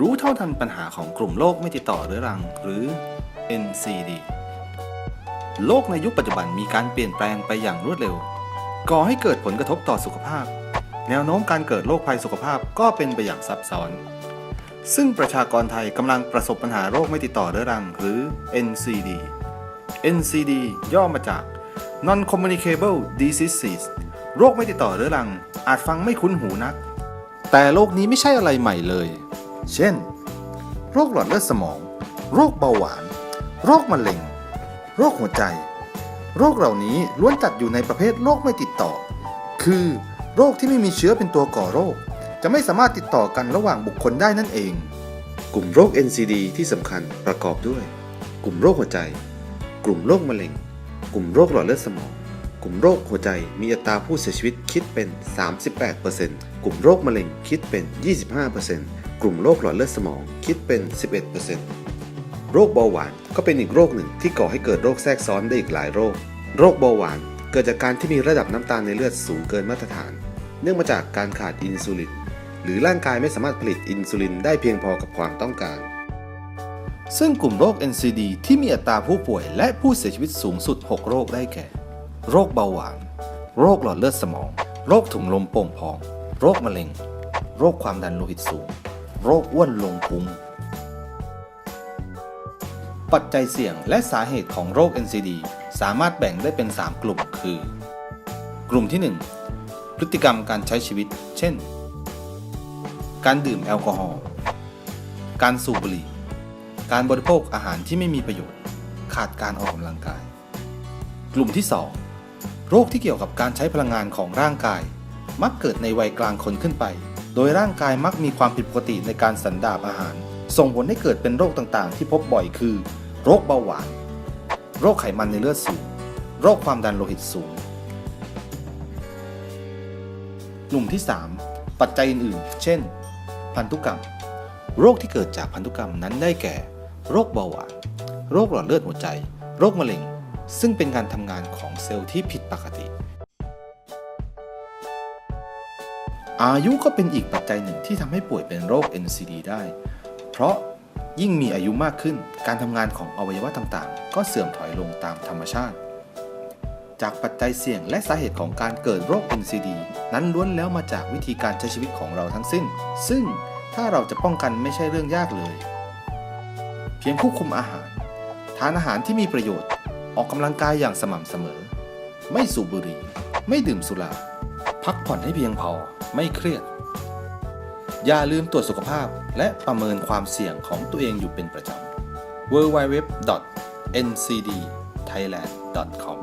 รู้เท่าทันปัญหาของกลุ่มโรคไม่ติดต่อเรื้อรัง หรือ NCD โลกในยุคปัจจุบันมีการเปลี่ยนแปลงไปอย่างรวดเร็ว ก่อให้เกิดผลกระทบต่อสุขภาพ แนวโน้มการเกิดโรคภัยสุขภาพก็เป็นไปอย่างซับซ้อน ซึ่งประชากรไทยกำลังประสบปัญหาโรคไม่ติดต่อเรื้อรัง หรือ NCD NCD ย่อมาจาก Non Communicable Diseases โรคไม่ติดต่อเรื้อรัง อาจฟังไม่คุ้นหูนัก แต่โรคนี้ไม่ใช่อะไรใหม่เลย เช่น โรคหลอดเลือดสมอง โรคเบาหวาน โรคมะเร็ง โรคหัวใจ โรคเหล่านี้ล้วนจัดอยู่ในประเภทโรคไม่ติดต่อ คือ โรคที่ไม่มีเชื้อเป็นตัวก่อโรค จะไม่สามารถติดต่อกันระหว่างบุคคลได้นั่นเอง กลุ่มโรค NCD ที่สำคัญประกอบด้วย กลุ่มโรคหัวใจ กลุ่มโรคมะเร็ง กลุ่มโรคหลอดเลือดสมองกลุ่มโรคหัวใจมีอัตราผู้เสียชีวิตคิดเป็น 38%กลุ่มโรคมะเร็งคิดเป็น 25%ก กลุ่มโรคหลอดเลือดสมองคิดเป็น 11%โรคเบาหวานก็เป็นอีกโรคหนึ่งที่ก่อให้เกิดโรคแทรกซ้อนได้อีกหลายโรค โรคเบาหวานเกิดจากการที่มีระดับน้ำตาลในเลือดสูงเกินมาตรฐาน เนื่องมาจากการขาดอินซูลิน หรือร่างกายไม่สามารถผลิตอินซูลินได้เพียงพอกับความต้องการ ซึ่งกลุ่มโรค NCD ที่มีอัตราผู้ป่วยและผู้เสียชีวิตสูงสุด 6 โรคได้แก่ โรคเบาหวาน โรคหลอดเลือดสมอง โรคถุงลมโป่งพอง โรคมะเร็ง โรคความดันโลหิตสูง โรคอ้วนลงพุง ปัจจัยเสี่ยงและสาเหตุของโรค NCD สามารถแบ่งได้เป็น 3 กลุ่มคือ กลุ่มที่ 1 พฤติกรรมการใช้ชีวิต เช่น การดื่มแอลกอฮอล์ การสูบบุหรี่ การบริโภคอาหารที่ไม่มีประโยชน์ ขาดการออกกำลังกาย กลุ่มที่ 2 โรคที่เกี่ยวกับการใช้พลังงานของร่างกาย มักเกิดในวัยกลางคนขึ้นไป โดยร่างกายมักมีความผิดปกติในการสันดาบอาหาร ส่งผลให้เกิดเป็นโรคต่างๆ ที่พบบ่อยคือ โรคเบาหวาน โรคไขมันในเลือดสูง โรคความดันโลหิตสูง กลุ่มที่ 3 ปัจจัยอื่นๆ เช่น พันธุกรรม โรคที่เกิดจากพันธุกรรมนั้นได้แก่ โรคเบาหวาน โรคหลอดเลือดหัวใจ โรคมะเร็ง ซึ่งเป็นการทำงานของเซลล์ที่ผิดปกติ อายุก็เป็นอีกปัจจัยหนึ่งที่ทำให้ป่วยเป็นโรค NCD ได้ เพราะยิ่งมีอายุมากขึ้น การทำงานของอวัยวะต่างๆ ก็เสื่อมถอยลงตามธรรมชาติ จากปัจจัยเสี่ยงและสาเหตุของการเกิดโรค NCD นั้นล้วนแล้วมาจากวิธีการใช้ชีวิตของเราทั้งสิ้น ซึ่งถ้าเราจะป้องกันไม่ใช่เรื่องยากเลย เพียงควบคุมอาหาร ทานอาหารที่มีประโยชน์ ออกกำลังกายอย่างสม่ำเสมอ ไม่สูบบุหรี่ ไม่ดื่มสุรา พักผ่อนให้เพียงพอไม่เครียด อย่าลืมตรวจสุขภาพและประเมินความเสี่ยงของตัวเองอยู่เป็นประจำ www.ncdthailand.com